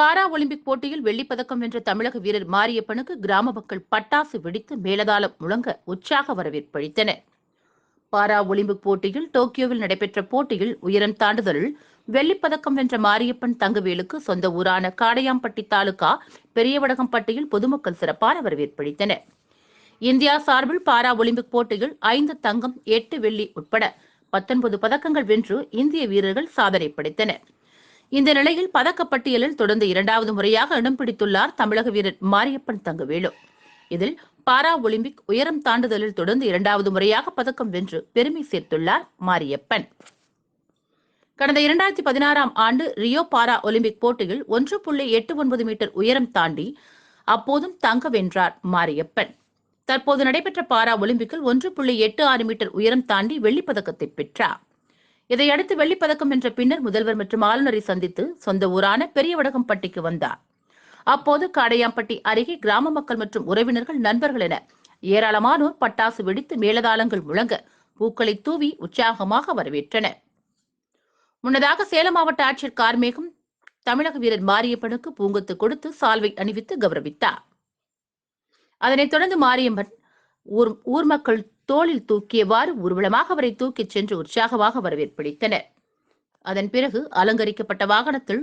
Para Olympic போட்டியில் வெள்ளிப்பதக்கம் வென்ற தமிழக வீரர் மாரியப்பனுக்கு கிராம மக்கள் பட்டாசு வெடித்து மேலதாளம் முழங்க உற்சாக வரவேற்பு அளித்தனர். பாரா ஒலிம்பிக் போட்டியில் டோக்கியோவில் நடைபெற்ற போட்டியில் உயரம் தாண்டுதலில் வெள்ளிப் பதக்கம் வென்ற மாரியப்பன் தங்கவேலுக்கு சொந்த ஊரான காடையாம்பட்டி தாலுகா பெரியவடகம்பட்டியில் பொதுமக்கள் சிறப்பான வரவேற்பு அளித்தனர். இந்தியா சார்பில் பாரா ஒலிம்பிக் போட்டியில் ஐந்து தங்கம் எட்டு வெள்ளி உட்பட பத்தொன்பது பதக்கங்கள் வென்று இந்திய வீரர்கள் சாதனை படைத்தனர். இந்த நிலையில் பதக்கப்பட்டியலில் தொடர்ந்து இரண்டாவது முறையாக இடம் பிடித்துள்ளார் தமிழக வீரர் மாரியப்பன் தங்கவேலு. இதில் பாரா ஒலிம்பிக் உயரம் தாண்டுதலில் தொடர்ந்து இரண்டாவது முறையாக பதக்கம் வென்று பெருமை சேர்த்துள்ளார் மாரியப்பன். கடந்த இரண்டாயிரத்தி பதினாறாம் ஆண்டு ரியோ பாரா ஒலிம்பிக் போட்டியில் ஒன்று புள்ளி எட்டு ஒன்பது மீட்டர் உயரம் தாண்டி அப்போதும் தங்க வென்றார் மாரியப்பன். தற்போது நடைபெற்ற பாரா ஒலிம்பிக்கில் ஒன்று புள்ளி எட்டு ஆறு மீட்டர் உயரம் தாண்டி வெள்ளிப்பதக்கத்தை பெற்றார். இதையடுத்து வெள்ளிப் பதக்கம் வென்ற பின்னர் முதல்வர் மற்றும் ஆளுநரை சந்தித்து சொந்த ஊரான பெரியவடகம்பட்டிக்கு வந்தார். அப்போது காடையாம்பட்டி அருகே கிராம மக்கள் மற்றும் உறவினர்கள் நண்பர்கள் என ஏராளமானோர் பட்டாசு வெடித்து மேலதாளங்கள் முழங்க பூக்களை தூவி உற்சாகமாக வரவேற்றனர். முன்னதாக சேலம் மாவட்ட ஆட்சியர் கார்மேகம் தமிழக வீரர் மாரியப்பனுக்கு பூங்கொத்து கொடுத்து சால்வை அணிவித்து கௌரவித்தார். அதனைத் தொடர்ந்து மாரியம்மன் ஊர் ஊர் மக்கள் தோளில் தூக்கியவாறு ஊர்வலமாக அவரை தூக்கிச் சென்று உற்சாகமாக வரவேற்பளித்தனர் அதன் பிறகு அலங்கரிக்கப்பட்ட வாகனத்தில்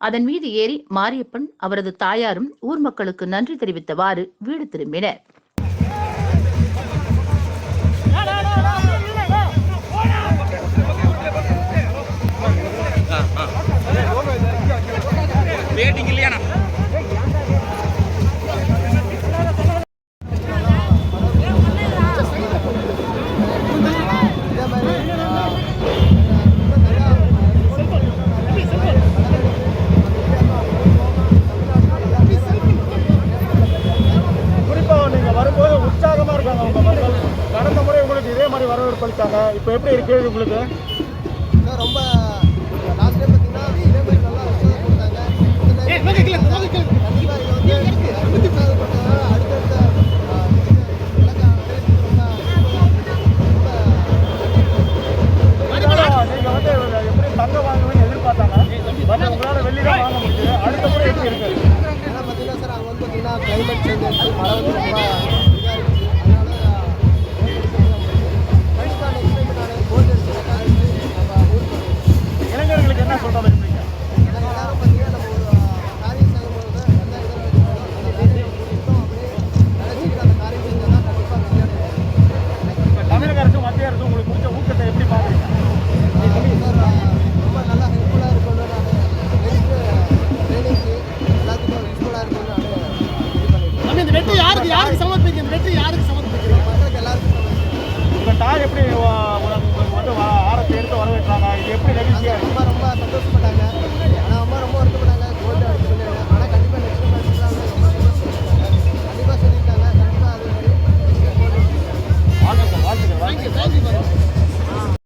அதன் மீது ஏறி மாரியப்பன் அவரது தாயாரும் ஊர் மக்களுக்கு நன்றி தெரிவித்தவாறு வீடு திரும்பினர். மாதிரி வரவேற்பு அளித்தாங்க. இப்போ எப்படி இருக்கு உங்களுக்கு? ரொம்ப லாஸ்ட் டைம் பார்த்தீங்கன்னா இதே மாதிரி நல்லா கொடுத்தாங்க. இந்த time கண்டிப்பா இது வந்து அடுத்தடுத்த ஆ, இலக்க அடையறதுக்கு ரொம்ப ரொம்ப நீங்கள் வந்து யாருக்கு சமர்ப்பிக்கிறீங்க மக்களுக்கு எல்லாருக்கும் உங்கள் தாய் எப்படி வந்து ஆரத்தை எடுத்து வரவேற்றாங்க? இது எப்படி நிகழ்ச்சியாக